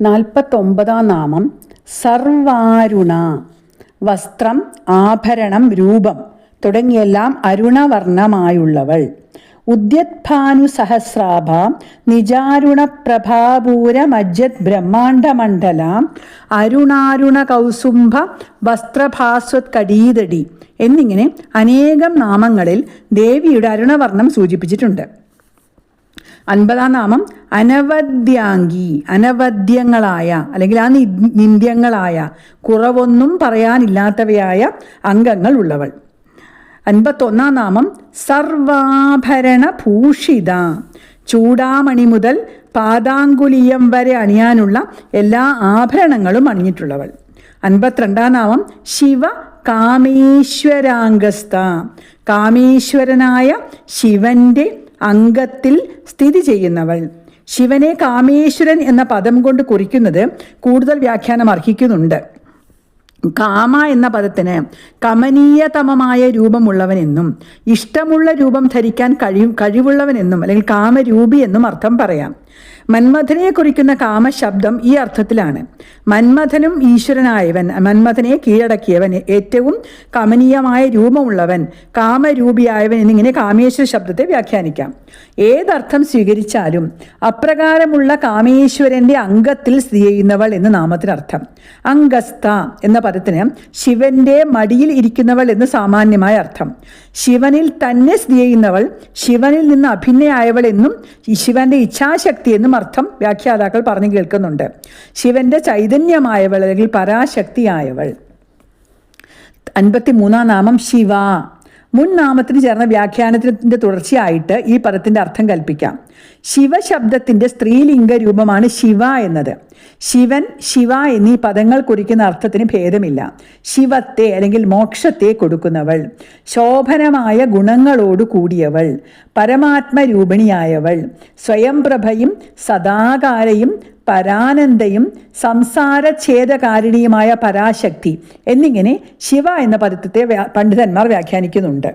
നാൽപ്പത്തൊമ്പതാം നാമം സർവാരുണ വസ്ത്രം ആഭരണം രൂപം തുടങ്ങിയെല്ലാം അരുണവർണമായുള്ളവൾ ഉദ്യത്ഭാനു സഹസ്രാഭ നിജാരുണ പ്രഭാപൂര മജ്ജത് ബ്രഹ്മാണ്ഡമണ്ഡല അരുണാരുണ കൗസുംഭ വസ്ത്രഭാസ്വത് കടീതടി എന്നിങ്ങനെ അനേകം നാമങ്ങളിൽ ദേവിയുടെ അരുണവർണം സൂചിപ്പിച്ചിട്ടുണ്ട്. അൻപതാം നാമം അനവദ്യാംഗി അനവദ്യങ്ങളായ അല്ലെങ്കിൽ ആ നിന്ദ്യങ്ങളായ കുറവൊന്നും പറയാനില്ലാത്തവയായ അംഗങ്ങൾ ഉള്ളവൾ. അൻപത്തൊന്നാം നാമം സർവാഭരണ ഭൂഷിത ചൂടാമണി മുതൽ പാദാങ്കുലിയം വരെ അണിയാനുള്ള എല്ലാ ആഭരണങ്ങളും അണിഞ്ഞിട്ടുള്ളവൾ. അൻപത്തിരണ്ടാം നാമം ശിവ കാമേശ്വരാംഗസ്ത കാമേശ്വരനായ ശിവന്റെ അംഗത്തിൽ സ്ഥിതി ചെയ്യുന്നവൾ. ശിവനെ കാമേശ്വരൻ എന്ന പദം കൊണ്ട് കുറിക്കുന്നത് കൂടുതൽ വ്യാഖ്യാനം അർഹിക്കുന്നുണ്ട്. കാമ എന്ന പദത്തിന് കമനീയതമമായ രൂപമുള്ളവനെന്നും ഇഷ്ടമുള്ള രൂപം ധരിക്കാൻ കഴിവ് കഴിവുള്ളവനെന്നും അല്ലെങ്കിൽ കാമരൂപി എന്നും അർത്ഥം പറയാം. മന്മഥനെ കുറിക്കുന്ന കാമശബ്ദം ഈ അർത്ഥത്തിലാണ്. മന്മഥനും ഈശ്വരനായവൻ മന്മഥനെ കീഴടക്കിയവൻ ഏറ്റവും കമനീയമായ രൂപമുള്ളവൻ കാമരൂപിയായവൻ എന്നിങ്ങനെ കാമേശ്വര ശബ്ദത്തെ വ്യാഖ്യാനിക്കാം. ഏതർത്ഥം സ്വീകരിച്ചാലും അപ്രകാരമുള്ള കാമേശ്വരന്റെ അംഗത്തിൽ സ്ഥിതി ചെയ്യുന്നവൾ എന്ന് നാമത്തിനർത്ഥം. അംഗസ്ഥ എന്ന പദത്തിന് ശിവന്റെ മടിയിൽ ഇരിക്കുന്നവൾ എന്ന് സാമാന്യമായ അർത്ഥം. ശിവനിൽ തന്നെ സ്ഥിതി ചെയ്യുന്നവൾ ശിവനിൽ നിന്ന് അഭിന്നയായവൾ എന്നും ശിവന്റെ ഇച്ഛാശക്തി എന്നും അർത്ഥം വ്യാഖ്യാതാക്കൾ പറഞ്ഞു കേൾക്കുന്നുണ്ട്. ശിവന്റെ ചൈതന്യമായവൾ അല്ലെങ്കിൽ പരാശക്തിയായവൾ. അൻപത്തി മൂന്നാം നാമം ശിവ. മുൻ നാമത്തിന് ചേർന്ന വ്യാഖ്യാനത്തിന്റെ തുടർച്ചയായിട്ട് ഈ പദത്തിന്റെ അർത്ഥം കൽപ്പിക്കാം. ശിവശബ്ദത്തിന്റെ സ്ത്രീലിംഗ രൂപമാണ് ശിവ എന്നത്. ശിവൻ ശിവ എന്നീ പദങ്ങൾ കുറിക്കുന്ന അർത്ഥത്തിന് ഭേദമില്ല. ശിവത്തെ അല്ലെങ്കിൽ മോക്ഷത്തെ കൊടുക്കുന്നവൾ. ശോഭനമായ ഗുണങ്ങളോട് കൂടിയവൾ. പരമാത്മരൂപിണിയായവൾ. സ്വയംപ്രഭയും സദാകാരയും പരാനന്ദയും സംസാരഛേദകാരിണിയുമായ പരാശക്തി എന്നിങ്ങനെ ശിവ എന്ന പദത്തെ പണ്ഡിതന്മാർ വ്യാഖ്യാനിക്കുന്നുണ്ട്.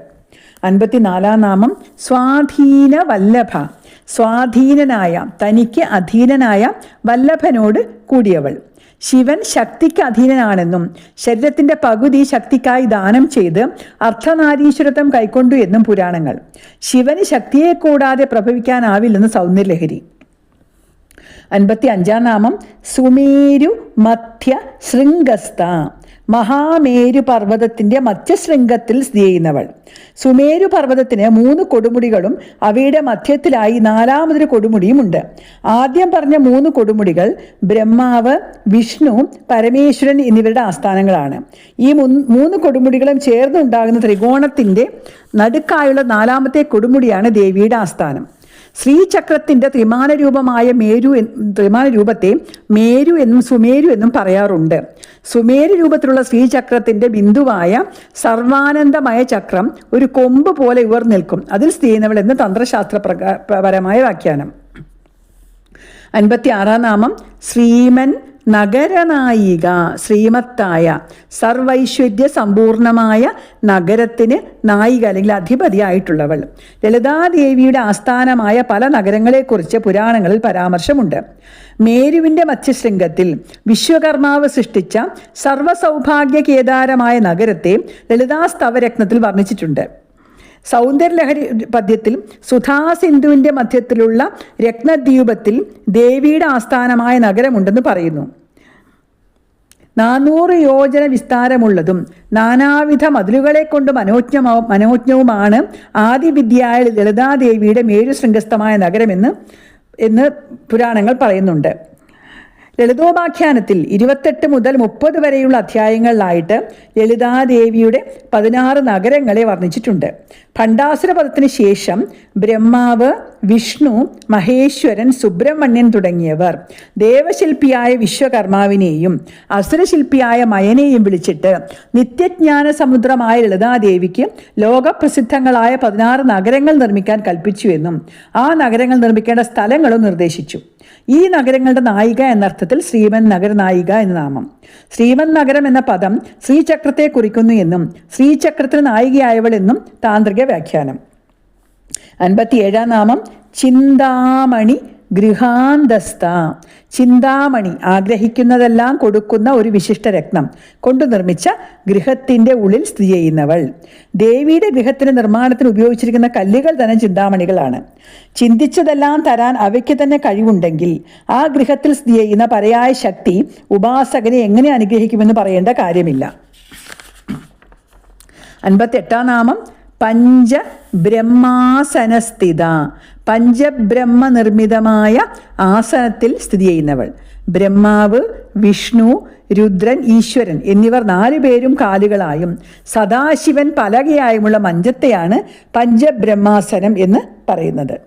അൻപത്തിനാലാം നാമം സ്വാധീന വല്ലഭ സ്വാധീനനായ തനിക്ക് അധീനനായ വല്ലഭനോട് കൂടിയവൾ. ശിവൻ ശക്തിക്ക് അധീനനാണെന്നും ശരീരത്തിന്റെ പകുതി ശക്തിക്കായി ദാനം ചെയ്ത് അർദ്ധനാരീശ്വരത്വം കൈക്കൊണ്ടു എന്നും പുരാണങ്ങൾ. ശിവന് ശക്തിയെ കൂടാതെ പ്രഭവിക്കാനാവില്ലെന്ന് സൗന്ദര്യലഹരി. അൻപത്തി അഞ്ചാം നാമം സുമേരു മധ്യ ശൃംഗസ്ഥ. മഹാമേരു പർവതത്തിന്റെ മധ്യശൃംഗത്തിൽ സ്ഥിതി ചെയ്യുന്നവൾ. സുമേരു പർവതത്തിന് മൂന്ന് കൊടുമുടികളും അവയുടെ മധ്യത്തിലായി നാലാമതൊരു കൊടുമുടിയും ഉണ്ട്. ആദ്യം പറഞ്ഞ മൂന്ന് കൊടുമുടികൾ ബ്രഹ്മാവ് വിഷ്ണു പരമേശ്വരൻ എന്നിവരുടെ ആസ്ഥാനങ്ങളാണ്. ഈ മൂന്ന് കൊടുമുടികളും ചേർന്നുണ്ടാകുന്ന ത്രികോണത്തിന്റെ നടുക്കായുള്ള നാലാമത്തെ കൊടുമുടിയാണ് ദേവിയുടെ ആസ്ഥാനം. ശ്രീചക്രത്തിന്റെ ത്രിമാന രൂപമായ മേരു ത്രിമാന രൂപത്തെ മേരു എന്നും സുമേരു എന്നും പറയാറുണ്ട്. സുമേരു രൂപത്തിലുള്ള ശ്രീചക്രത്തിന്റെ ബിന്ദുവായ സർവാനന്ദമായ ചക്രം ഒരു കൊമ്പ് പോലെ ഇവർ നിൽക്കും. അതിൽ സ്ഥിതി എന്ന് തന്ത്രശാസ്ത്ര പ്രകാ- പരമായ വ്യാഖ്യാനം. അൻപത്തി ആറാം നാമം ശ്രീമൻ നഗരനായിക ശ്രീമത്തായ സർവൈശ്വര്യ സമ്പൂർണമായ നഗരത്തിന് നായിക അല്ലെങ്കിൽ അധിപതിയായിട്ടുള്ളവൾ. ലളിതാദേവിയുടെ ആസ്ഥാനമായ പല നഗരങ്ങളെക്കുറിച്ച് പുരാണങ്ങളിൽ പരാമർശമുണ്ട്. മേരുവിന്റെ മത്സ്യശൃംഗത്തിൽ വിശ്വകർമാവ് സൃഷ്ടിച്ച സർവസൗഭാഗ്യ കേദാരമായ നഗരത്തെ ലളിതാസ്തവരത്നത്തിൽ വർണിച്ചിട്ടുണ്ട്. സൗന്ദര്യലഹരി പദ്യത്തിൽ സുധാസിന്ധുവിന്റെ മധ്യത്തിലുള്ള രത്നദ്വീപത്തിൽ ദേവിയുടെ ആസ്ഥാനമായ നഗരമുണ്ടെന്ന് പറയുന്നു. നാനൂറ് യോജന വിസ്താരമുള്ളതും നാനാവിധ മതിലുകളെ കൊണ്ട് മനോജ്ഞ മനോജ്ഞവുമാണ് ആദിവിദ്യയായ ലളിതാദേവിയുടെ മേരുശൃംഗസ്ഥമായ നഗരമെന്ന് എന്ന് പുരാണങ്ങൾ പറയുന്നുണ്ട്. ലളിതോപാഖ്യാനത്തിൽ ഇരുപത്തെട്ട് മുതൽ മുപ്പത് വരെയുള്ള അധ്യായങ്ങളിലായിട്ട് ലളിതാദേവിയുടെ പതിനാറ് നഗരങ്ങളെ വർണിച്ചിട്ടുണ്ട്. ഭണ്ഡാസുര പദത്തിന് ശേഷം ബ്രഹ്മാവ് വിഷ്ണു മഹേശ്വരൻ സുബ്രഹ്മണ്യൻ തുടങ്ങിയവർ ദേവശില്പിയായ വിശ്വകർമാവിനെയും അസുരശില്പിയായ മയനെയും വിളിച്ചിട്ട് നിത്യജ്ഞാന സമുദ്രമായ ലളിതാദേവിക്ക് ലോകപ്രസിദ്ധങ്ങളായ പതിനാറ് നഗരങ്ങൾ നിർമ്മിക്കാൻ കൽപ്പിച്ചു എന്നും ആ നഗരങ്ങൾ നിർമ്മിക്കേണ്ട സ്ഥലങ്ങളും നിർദ്ദേശിച്ചു. ഈ നഗരങ്ങളുടെ നായിക എന്നർത്ഥത്തിൽ ശ്രീമൻ നഗര നായിക എന്ന നാമം. ശ്രീമൻ നഗരം എന്ന പദം ശ്രീചക്രത്തെ കുറിക്കുന്നു എന്നും ശ്രീചക്രത്തിന് നായികയായവൾ എന്നും താന്ത്രിക വ്യാഖ്യാനം. അൻപത്തിയേഴാം നാമം ചിന്താമണി ഗൃഹാന്തസ്ഥ ചിന്താമണി ആഗ്രഹിക്കുന്നതെല്ലാം കൊടുക്കുന്ന ഒരു വിശിഷ്ട രത്നം കൊണ്ടു നിർമ്മിച്ച ഗൃഹത്തിന്റെ ഉള്ളിൽ സ്ഥിതി ചെയ്യുന്നവൾ. ദേവിയുടെ ഗൃഹത്തിന്റെ നിർമ്മാണത്തിന് ഉപയോഗിച്ചിരിക്കുന്ന കല്ലുകൾ തന്നെ ചിന്താമണികളാണ്. ചിന്തിച്ചതെല്ലാം തരാൻ അവയ്ക്ക് തന്നെ കഴിവുണ്ടെങ്കിൽ ആ ഗൃഹത്തിൽ സ്ഥിതി ചെയ്യുന്ന പരയായ ശക്തി ഉപാസകനെ എങ്ങനെ അനുഗ്രഹിക്കുമെന്ന് പറയേണ്ട കാര്യമില്ല. അൻപത്തെട്ടാം നാമം പഞ്ചബ്രഹ്മാസനസ്ഥിത. പഞ്ചബ്രഹ്മ നിർമ്മിതമായ ആസനത്തിൽ സ്ഥിതി ചെയ്യുന്നവൾ. ബ്രഹ്മാവ് വിഷ്ണു രുദ്രൻ ഈശ്വരൻ എന്നിവർ നാലു പേരും കാലുകളായും സദാശിവൻ പലകയായുമുള്ള മഞ്ചത്തെയാണ് പഞ്ചബ്രഹ്മാസനം എന്ന് പറയുന്നത്.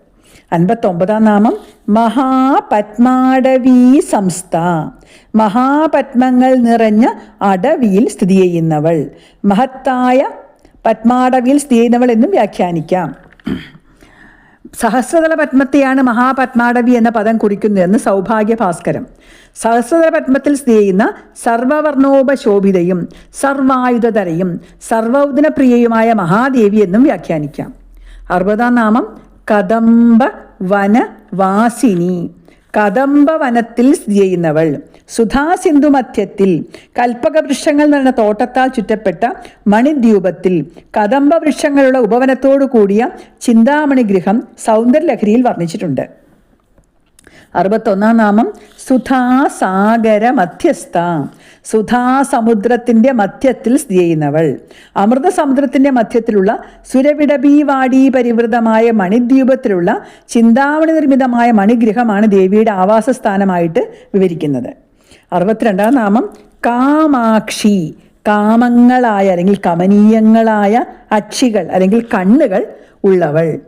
അൻപത്തൊമ്പതാം നാമം മഹാപത്മാടവീ സംസ്ഥ മഹാപത്മങ്ങൾ നിറഞ്ഞ അടവിയിൽ സ്ഥിതി ചെയ്യുന്നവൾ. മഹത്തായ പത്മാടവിയിൽ സ്ഥിതി ചെയ്യുന്നവൾ എന്നും വ്യാഖ്യാനിക്കാം. സഹസ്രതല പത്മത്തെയാണ് മഹാപത്മാടവി എന്ന പദം കുറിക്കുന്നതെന്ന് സൗഭാഗ്യ ഭാസ്കരം. സഹസ്രതല പത്മത്തിൽ സ്ഥിതി ചെയ്യുന്ന സർവവർണോപശോഭിതയും സർവായുധതരയും സർവൗദനപ്രിയയുമായ മഹാദേവി എന്നും വ്യാഖ്യാനിക്കാം. അറുപതാം നാമം കദംബ വന വാസിനി. കദംബ വനത്തിൽ സ്ഥിതി ചെയ്യുന്നവൾ. സുധാസിന്ധു മധ്യത്തിൽ കൽപ്പകവൃക്ഷങ്ങൾ നിറഞ്ഞ തോട്ടത്താൽ ചുറ്റപ്പെട്ട മണിദ്വീപത്തിൽ കദംബ വൃക്ഷങ്ങളുടെ ഉപവനത്തോടു കൂടിയ ചിന്താമണി ഗൃഹം സൗന്ദര്യലഹരിയിൽ വർണിച്ചിട്ടുണ്ട്. അറുപത്തൊന്നാം നാമം സുധാസാഗര മധ്യസ്ഥ സുധാസമുദ്രത്തിന്റെ മധ്യത്തിൽ സ്ഥിതി ചെയ്യുന്നവൾ. അമൃതസമുദ്രത്തിന്റെ മധ്യത്തിലുള്ള സുരവിടബീവാടി പരിവൃതമായ മണിദ്വീപത്തിലുള്ള ചിന്താവണി നിർമ്മിതമായ മണിഗൃഹമാണ് ദേവിയുടെ ആവാസസ്ഥാനമായിട്ട് വിവരിക്കുന്നത്. അറുപത്തിരണ്ടാം നാമം കാമാക്ഷി. കാമങ്ങളായ അല്ലെങ്കിൽ കമനീയങ്ങളായ അക്ഷികൾ അല്ലെങ്കിൽ കണ്ണുകൾ ഉള്ളവൾ.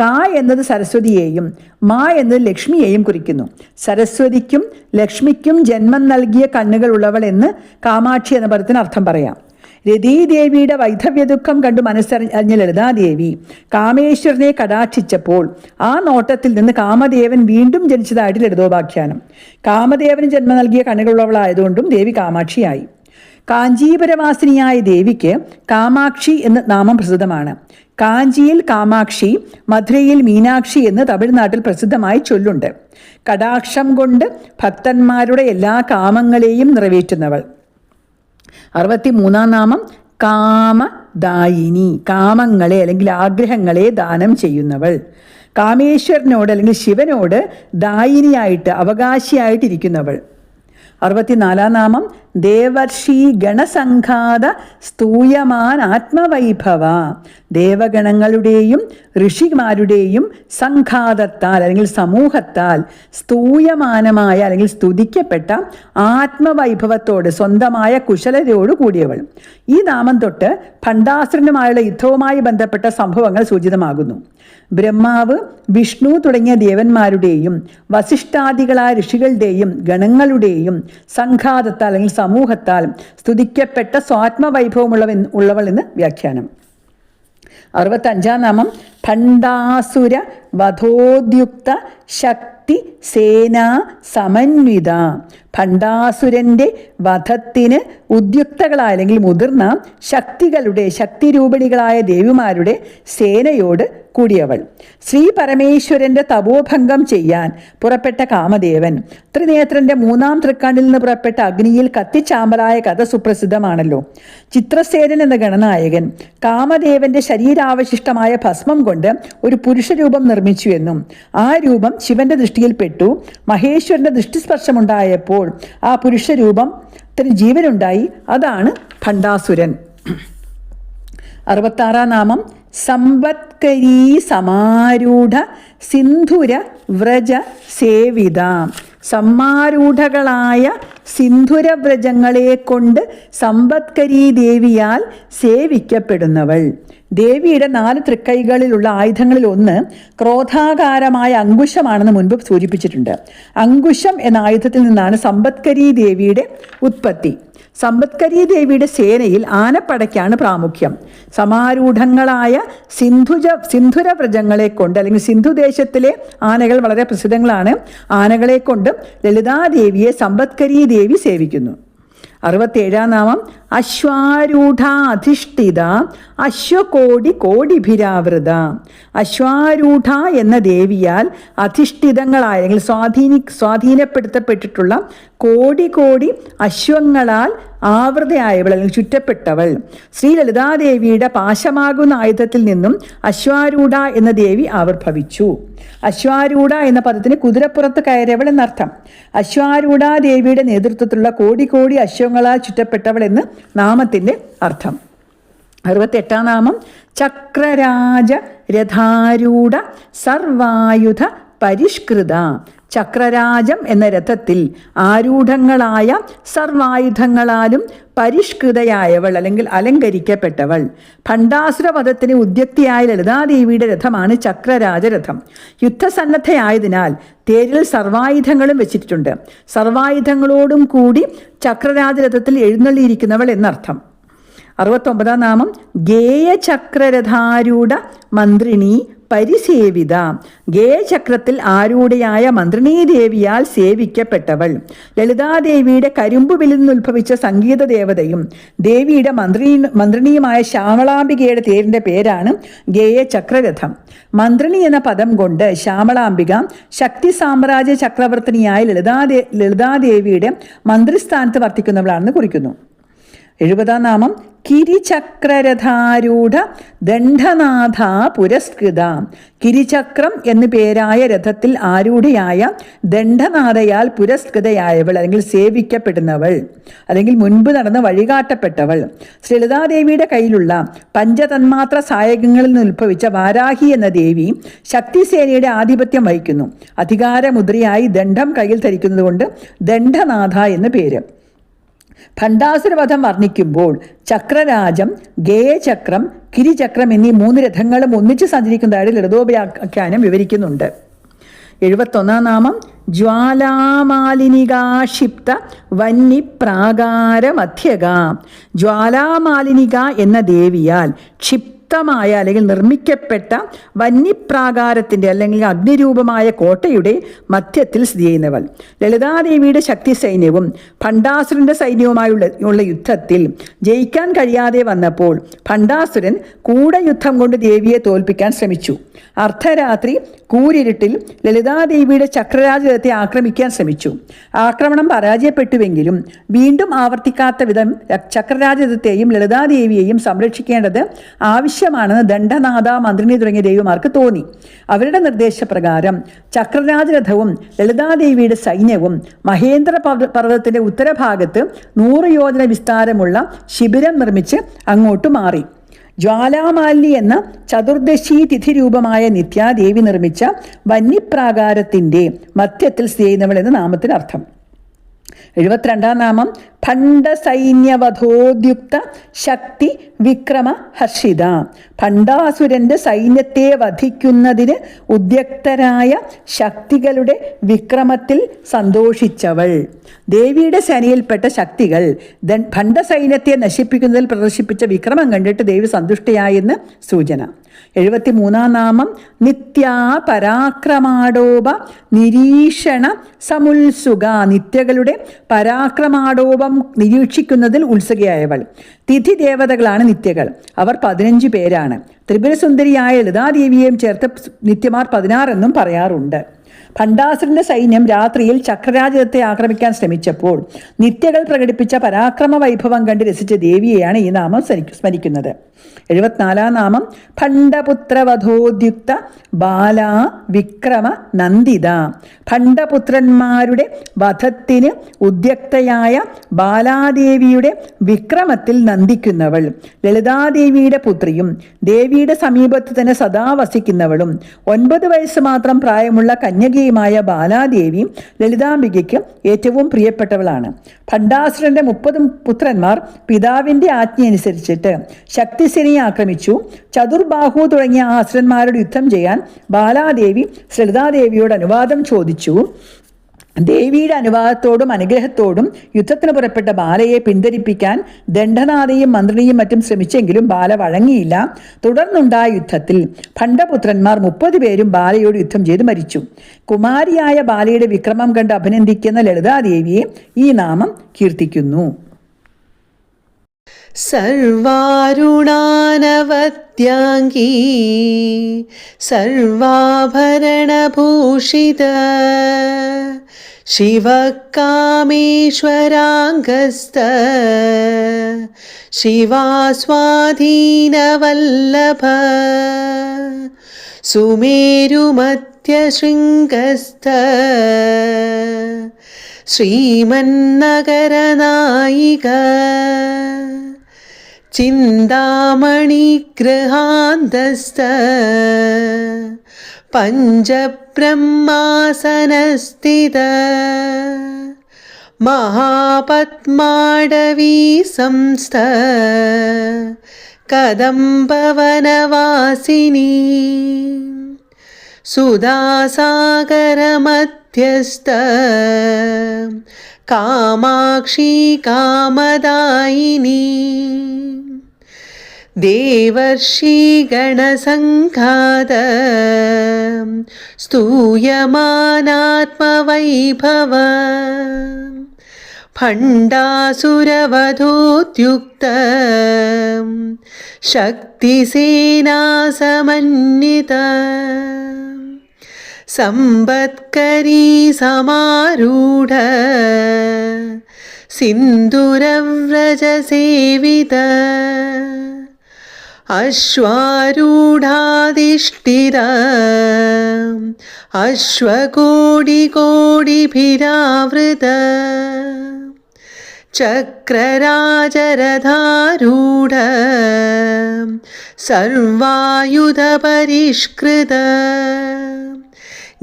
കാ എന്നത് സരസ്വതിയെയും മാ എന്നത് ലക്ഷ്മിയെയും കുറിക്കുന്നു. സരസ്വതിക്കും ലക്ഷ്മിക്കും ജന്മം നൽകിയ കണ്ണുകളുള്ളവൾ എന്ന് കാമാക്ഷി എന്ന പദത്തിന് അർത്ഥം പറയാം. രതീദേവിയുടെ വൈധവ്യ ദുഃഖം കണ്ടു മനസ്സറിഞ്ഞ ലളിതാദേവി കാമേശ്വരനെ കടാക്ഷിച്ചപ്പോൾ ആ നോട്ടത്തിൽ നിന്ന് കാമദേവൻ വീണ്ടും ജനിച്ചതായിട്ട് ലളിതോപാഖ്യാനം. കാമദേവന് ജന്മം നൽകിയ കണ്ണുകളുള്ളവളായതുകൊണ്ടും ദേവി കാമാക്ഷിയായി. കാഞ്ചീപുരവാസിനിയായ ദേവിക്ക് കാമാക്ഷി എന്ന് നാമം പ്രസിദ്ധമാണ്. കാഞ്ചിയിൽ കാമാക്ഷി മധുരയിൽ മീനാക്ഷി എന്ന് തമിഴ്നാട്ടിൽ പ്രസിദ്ധമായി ചൊല്ലുണ്ട്. കടാക്ഷം കൊണ്ട് ഭക്തന്മാരുടെ എല്ലാ കാമങ്ങളെയും നിറവേറ്റുന്നവൾ. അറുപത്തി മൂന്നാം നാമം കാമദായിനി കാമങ്ങളെ അല്ലെങ്കിൽ ആഗ്രഹങ്ങളെ ദാനം ചെയ്യുന്നവൾ. കാമേശ്വരനോട് അല്ലെങ്കിൽ ശിവനോട് ദായിനിയായിട്ട് അവകാശിയായിട്ടിരിക്കുന്നവൾ. അറുപത്തിനാലാം നാമം ദേവർഷി ഗണസംഘാത സ്തൂയമാൻ ആത്മവൈഭവ. ദേവഗണങ്ങളുടെയും ഋഷിമാരുടെയും സംഘാതത്താൽ അല്ലെങ്കിൽ സമൂഹത്താൽ സ്തൂയമാനമായ അല്ലെങ്കിൽ സ്തുതിക്കപ്പെട്ട ആത്മവൈഭവത്തോട് സ്വന്തമായ കുശലതയോട് കൂടിയവൾ. ഈ നാമം തൊട്ട് ഭണ്ഡാസുരനുമായുള്ള യുദ്ധവുമായി ബന്ധപ്പെട്ട സംഭവങ്ങൾ സൂചിതമാകുന്നു. ബ്രഹ്മാവ് വിഷ്ണു തുടങ്ങിയ ദേവന്മാരുടെയും വസിഷ്ഠാദികളായ ഋഷികളുടെയും ഗണങ്ങളുടെയും സംഘാതത്താൽ അല്ലെങ്കിൽ സമൂഹത്താൽ സ്തുതിക്കപ്പെട്ട സ്വാത്മവൈഭവമുള്ളവൻ ഉള്ളവൾ എന്ന് വ്യാഖ്യാനം. അറുപത്തഞ്ചാം നാമം ഭണ്ഡാസുര വധോദ്യുക്ത ശക്തി സേനാ സമന്വിത. ഭണ്ഡാസുരന്റെ വധത്തിന് ഉദ്യുക്തകളായ അല്ലെങ്കിൽ മുതിർന്ന ശക്തികളുടെ ശക്തിരൂപിണികളായ ദേവിമാരുടെ സേനയോട് കൂടിയവൾ. ശ്രീ പരമേശ്വരന്റെ തപോഭംഗം ചെയ്യാൻ പുറപ്പെട്ട കാമദേവൻ. ത്രിനേത്രന്റെ മൂന്നാം തൃക്കാണ്ടിൽ നിന്ന് പുറപ്പെട്ട അഗ്നിയിൽ കത്തിച്ചാമ്പലായ കഥ സുപ്രസിദ്ധമാണല്ലോ. ചിത്രസേനൻ എന്ന ഗണനായകൻ കാമദേവന്റെ ശരീരാവശിഷ്ടമായ ഭസ്മം കൊണ്ട് ഒരു പുരുഷരൂപം നിർമ്മിച്ചു എന്നും ആ രൂപം ശിവന്റെ ദൃഷ്ടിയിൽപ്പെട്ടു മഹേശ്വരന്റെ ദൃഷ്ടിസ്പർശമുണ്ടായപ്പോൾ ആ പുരുഷരൂപം ത്തിന് ജീവനുണ്ടായി. അതാണ് ഭണ്ഡാസുരൻ. അറുപത്താറാം നാമം സമ്പത്കരീ സമാരൂഢ സിന്ധുര വ്രജ സേവിത. സമ്മാരൂഢകളായ സിന്ധുരവ്രജങ്ങളെ കൊണ്ട് സമ്പത്കരീ ദേവിയാൽ സേവിക്കപ്പെടുന്നവൾ. ദേവിയുടെ നാല് തൃക്കൈകളിലുള്ള ആയുധങ്ങളിൽ ഒന്ന് ക്രോധാകാരമായ അങ്കുശമാണെന്ന് മുൻപ് സൂചിപ്പിച്ചിട്ടുണ്ട്. അങ്കുശം എന്ന ആയുധത്തിൽ നിന്നാണ് സമ്പത്കരി ദേവിയുടെ ഉത്പത്തി. സമ്പത്കരി ദേവിയുടെ സേനയിൽ ആനപ്പടയ്ക്കാണ് പ്രാമുഖ്യം. സമാരൂഢങ്ങളായ സിന്ധുജ സിന്ധുര വ്രജങ്ങളെ കൊണ്ട് അല്ലെങ്കിൽ സിന്ധുദേശത്തിലെ ആനകൾ വളരെ പ്രസിദ്ധങ്ങളാണ്. ആനകളെ കൊണ്ട് ലളിതാദേവിയെ സമ്പത്കരി ദേവി സേവിക്കുന്നു. അറുപത്തേഴാം നാമം. അശ്വാരൂഢ അധിഷ്ഠിത അശ്വകോടി കോടിഭിരാവൃത. അശ്വാരൂഢ എന്ന ദേവിയാൽ അധിഷ്ഠിതങ്ങളായ അല്ലെങ്കിൽ സ്വാധീനി സ്വാധീനപ്പെടുത്തപ്പെട്ടിട്ടുള്ള കോടി കോടി അശ്വങ്ങളാൽ ആവൃതയായവൾ അല്ലെങ്കിൽ ചുറ്റപ്പെട്ടവൾ. ശ്രീ ലളിതാദേവിയുടെ പാശമാകുന്ന ആയുധത്തിൽ നിന്നും അശ്വാരൂഢ എന്ന ദേവി ആവിർഭവിച്ചു. അശ്വാരൂഢ എന്ന പദത്തിന് കുതിരപ്പുറത്ത് കയറിയവൾ എന്നർത്ഥം. അശ്വാരൂഢ ദേവിയുടെ നേതൃത്വത്തിലുള്ള കോടി കോടി അശ്വങ്ങളാൽ ചുറ്റപ്പെട്ടവൾ എന്ന് നാമത്തിന്റെ അർത്ഥം. അറുപത്തെട്ടാം നാമം ചക്രരാജ രഥാരൂഢ സർവായുധ പരിഷ്കൃത. ചക്രരാജം എന്ന രഥത്തിൽ ആരൂഢങ്ങളായ സർവായുധങ്ങളാലും പരിഷ്കൃതയായവൾ അല്ലെങ്കിൽ അലങ്കരിക്കപ്പെട്ടവൾ. ഭണ്ഡാസുരപഥത്തിന് ഉദ്യക്തിയായ ലളിതാദേവിയുടെ രഥമാണ് ചക്രരാജരഥം. യുദ്ധസന്നദ്ധയായതിനാൽ തേരിൽ സർവായുധങ്ങളും വെച്ചിട്ടുണ്ട്. സർവായുധങ്ങളോടും കൂടി ചക്രരാജരഥത്തിൽ എഴുന്നള്ളിയിരിക്കുന്നവൾ എന്നർത്ഥം. അറുപത്തൊമ്പതാം നാമം ഗേയചക്രരഥാരൂഢ മന്ത്രിണി പരിസേവിത. ഗേചക്രത്തിൽ ആരൂഢയായ മന്ത്രിണീ ദേവിയാൽ സേവിക്കപ്പെട്ടവൾ. ലളിതാദേവിയുടെ കരിമ്പുവിലിൽ നിന്നുദ്ഭവിച്ച സംഗീത ദേവതയും ദേവിയുടെ മന്ത്രി മന്ത്രിണിയുമായ ശ്യാമളാംബികയുടെ തേരിന്റെ പേരാണ് ഗേയചക്രരഥം. മന്ത്രിണി എന്ന പദം കൊണ്ട് ശ്യാമളാംബിക ശക്തി സാമ്രാജ്യ ചക്രവർത്തിനിയായ ലളിതാദേ ലളിതാദേവിയുടെ മന്ത്രിസ്ഥാനത്ത് വർത്തിക്കുന്നവളാണെന്ന് കുറിക്കുന്നു. എഴുപതാം നാമം കിരിചക്രരഥാരൂഢ ദണ്ഡനാഥ പുരസ്കൃത. കിരിചക്രം എന്നു പേരായ രഥത്തിൽ ആരൂഢയായ ദണ്ഡനാഥയാൽ പുരസ്കൃതയായവൾ അല്ലെങ്കിൽ സേവിക്കപ്പെടുന്നവൾ അല്ലെങ്കിൽ മുൻപ് നടന്ന് വഴികാട്ടപ്പെട്ടവൾ. ശ്രീലതാദേവിയുടെ കയ്യിലുള്ള പഞ്ചതന്മാത്ര സായകങ്ങളിൽ നിന്ന് ഉത്ഭവിച്ച വാരാഹി എന്ന ദേവി ശക്തിസേനയുടെ ആധിപത്യം വഹിക്കുന്നു. അധികാരമുദ്രയായി ദണ്ഡം കയ്യിൽ ധരിക്കുന്നതുകൊണ്ട് ദണ്ഡനാഥ എന്ന് പേര്. ഭണ്ഡാസുരവധം വർണിക്കുമ്പോൾ ചക്രരാജം ഗേയചക്രം കിരിചക്രം എന്നീ മൂന്ന് രഥങ്ങളും ഒന്നിച്ച് സഞ്ചരിക്കുന്നതായിട്ട് ലളിതോപയാഖ്യാനം വിവരിക്കുന്നുണ്ട്. എഴുപത്തൊന്നാം നാമം ജ്വാലാമാലിനികാക്ഷിപ്ത വന്നി പ്രാകാരമധ്യക ജ്വാലാമാലിനിക എന്ന ദേവിയാൽ ക്ഷിപ്തമായ അല്ലെങ്കിൽ നിർമ്മിക്കപ്പെട്ട വന്യപ്രാകാരത്തിന്റെ അല്ലെങ്കിൽ അഗ്നിരൂപമായ കോട്ടയുടെ മധ്യത്തിൽ സ്ഥിതി ചെയ്യുന്നവൾ. ലളിതാദേവിയുടെ ശക്തി സൈന്യവും ഭണ്ഡാസുരന്റെ സൈന്യവുമായുള്ള ഉള്ള യുദ്ധത്തിൽ ജയിക്കാൻ കഴിയാതെ വന്നപ്പോൾ ഭണ്ഡാസുരൻ കൂടെ യുദ്ധം കൊണ്ട് ദേവിയെ തോൽപ്പിക്കാൻ ശ്രമിച്ചു. അർദ്ധരാത്രി കൂരിരുട്ടിൽ ലളിതാദേവിയുടെ ചക്രരാജത്തെ ആക്രമിക്കാൻ ശ്രമിച്ചു. ആക്രമണം പരാജയപ്പെട്ടുവെങ്കിലും വീണ്ടും ആവർത്തിക്കാത്ത വിധം ചക്രരാജത്തെയും ലളിതാദേവിയെയും സംരക്ഷിക്കേണ്ടത് ആവശ്യമാണെന്ന് ദണ്ഡനാഥ മന്ത്രിനി തുടങ്ങിയ ദേവിമാർക്ക് തോന്നി. അവരുടെ നിർദ്ദേശപ്രകാരം ചക്രരാജരഥവും ലളിതാദേവിയുടെ സൈന്യവും മഹേന്ദ്ര പർവതത്തിന്റെ ഉത്തരഭാഗത്ത് നൂറ് യോജന വിസ്താരമുള്ള ശിബിരം നിർമ്മിച്ച് അങ്ങോട്ട് മാറി. ജ്വാലാമാലി എന്ന ചതുർദശി തിഥി രൂപമായ നിത്യാദേവി നിർമ്മിച്ച വന്യപ്രാകാരത്തിന്റെ മധ്യത്തിൽ സ്ഥിതി ചെയ്യുന്നവൾ എന്ന നാമത്തിനർത്ഥം. എഴുപത്തിരണ്ടാം നാമം ഭണ്ഡസൈന്യവധോദ്യുക്ത ശക്തി വിക്രമ ഹർഷിത. ഭണ്ഡാസുരന്റെ സൈന്യത്തെ വധിക്കുന്നതിന് ഉദ്യക്തരായ ശക്തികളുടെ വിക്രമത്തിൽ സന്തോഷിച്ചവൾ. ദേവിയുടെ സേനയിൽപ്പെട്ട ശക്തികൾ ഭണ്ഡസൈന്യത്തെ നശിപ്പിക്കുന്നതിൽ പ്രദർശിപ്പിച്ച വിക്രമം കണ്ടിട്ട് ദേവി സന്തുഷ്ടയായെന്ന് സൂചന. എഴുപത്തി മൂന്നാം നാമം നിത്യാ പരാക്രമാടോപ നിരീക്ഷണ സമുത്സുക നിത്യകളുടെ പരാക്രമാടോപം നിരീക്ഷിക്കുന്നതിൽ ഉത്സുകയായവൾ. തിഥി ദേവതകളാണ് നിത്യകൾ. അവർ പതിനഞ്ച് പേരാണ്. ത്രിപുരസുന്ദരിയായ ലതാദേവിയെയും ചേർത്ത് നിത്യമാർ പതിനാറെന്നും പറയാറുണ്ട്. ഭണ്ഡാസുരന്റെ സൈന്യം രാത്രിയിൽ ചക്രരാജത്തെ ആക്രമിക്കാൻ ശ്രമിച്ചപ്പോൾ നിത്യകൾ പ്രകടിപ്പിച്ച പരാക്രമ വൈഭവം കണ്ട് രസിച്ച ദേവിയെയാണ് ഈ നാമം സ്മരിക്കുന്നത്. എഴുപത്തിനാലാം നാമം ഭണ്ഡപുത്രവധോദ്യുക്ത ബാല വിക്രമ നന്ദിത. ഭണ്ഡപുത്രന്മാരുടെ വധത്തിന് ഉദ്യക്തയായ ബാലാദേവിയുടെ വിക്രമത്തിൽ നന്ദിക്കുന്നവൾ. ലളിതാദേവിയുടെ പുത്രിയും ദേവിയുടെ സമീപത്ത് തന്നെ സദാ വസിക്കുന്നവളും. ഒൻപത് വയസ്സ് മാത്രം പ്രായമുള്ള കന്യകയുമായ ബാലാദേവി ലളിതാംബികയ്ക്ക് ഏറ്റവും പ്രിയപ്പെട്ടവളാണ്. ഭണ്ഡാസുരന്റെ മുപ്പത് പുത്രന്മാർ പിതാവിന്റെ ആജ്ഞയനുസരിച്ചിട്ട് ശക്തിസേനയെ ആക്രമിച്ചു. ചതുർബാഹു തുടങ്ങിയ ആസുരന്മാരോട് യുദ്ധം ചെയ്യാൻ ബാലാദേവി ലളിതാദേവിയോട് അനുവാദം ചോദിച്ചു. ദേവിയുടെ അനുവാദത്തോടും അനുഗ്രഹത്തോടും യുദ്ധത്തിന് പുറപ്പെട്ട ബാലയെ പിന്തിരിപ്പിക്കാൻ ദണ്ഡനാഥയും മന്ത്രിയും മറ്റും ശ്രമിച്ചെങ്കിലും ബാല വഴങ്ങിയില്ല. തുടർന്നുണ്ടായ യുദ്ധത്തിൽ ഭണ്ഡപുത്രന്മാർ മുപ്പത് പേരും ബാലയോട് യുദ്ധം ചെയ്ത് മരിച്ചു. കുമാരിയായ ബാലയുടെ വിക്രമം കണ്ട് അഭിനന്ദിക്കുന്ന ലളിതാദേവിയെ ഈ നാമം കീർത്തിക്കുന്നു. സർവാരുണാനവത്യാംഗീ സർവാഭരണഭൂഷിത ശിവകാമേശ്വരാംഗസ്ത ശിവാസ്വാധീനവല്ലഭ സുമേരുമത്യശൃംഗസ്ഥ ശ്രീമന്നഗരനായിക. श्रीमन्नगरनायिक चिन्तामणिगृहान्तस्थ पञ्चब्रह्मासनस्थित महापद्माडवी संस्थ कदम्बवनवासिनी सुधासागरमध्यस्थ कामाक्षी कामदायिनी देवर्षिगणसङ्घात स्तूयमानात्मवैभव भण्डासुरवधोद्युक्त शक्तिसेनासमन्वित सम्बत्करी समारूढ सिन्दुरव्रजसेवित അശ്വാരൂഢാധിഷ്ഠിത അശ്വകോടികോടിഭിരാവൃത ചക്രരാജരധാരൂഢ സർവായുധപരിഷ്കൃത.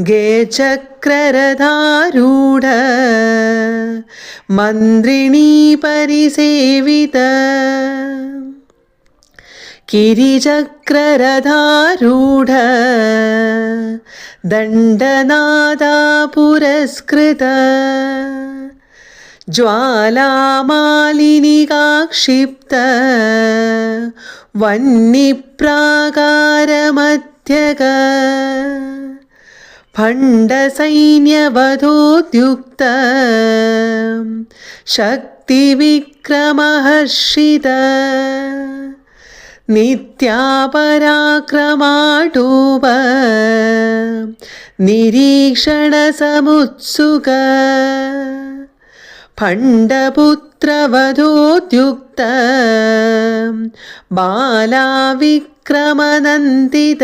ഗേചക്രരധാരൂഢ മന്ത്രിണീ പരിസേവിത. किरिचक्ररथारूढ दण्डनादा पुरस्कृत ज्वालामालिनिकाक्षिप्त वह्निप्राकारमध्यग भण्डसैन्यवधोद्युक्त शक्तिविक्रमहर्षित നിത്യാപരാക്രമാടൂപ നിരീക്ഷണസമുത്സുക ഭണ്ഡപുത്രവധോദ്യുക്ത ബാലാവിക്രമനന്ദിത.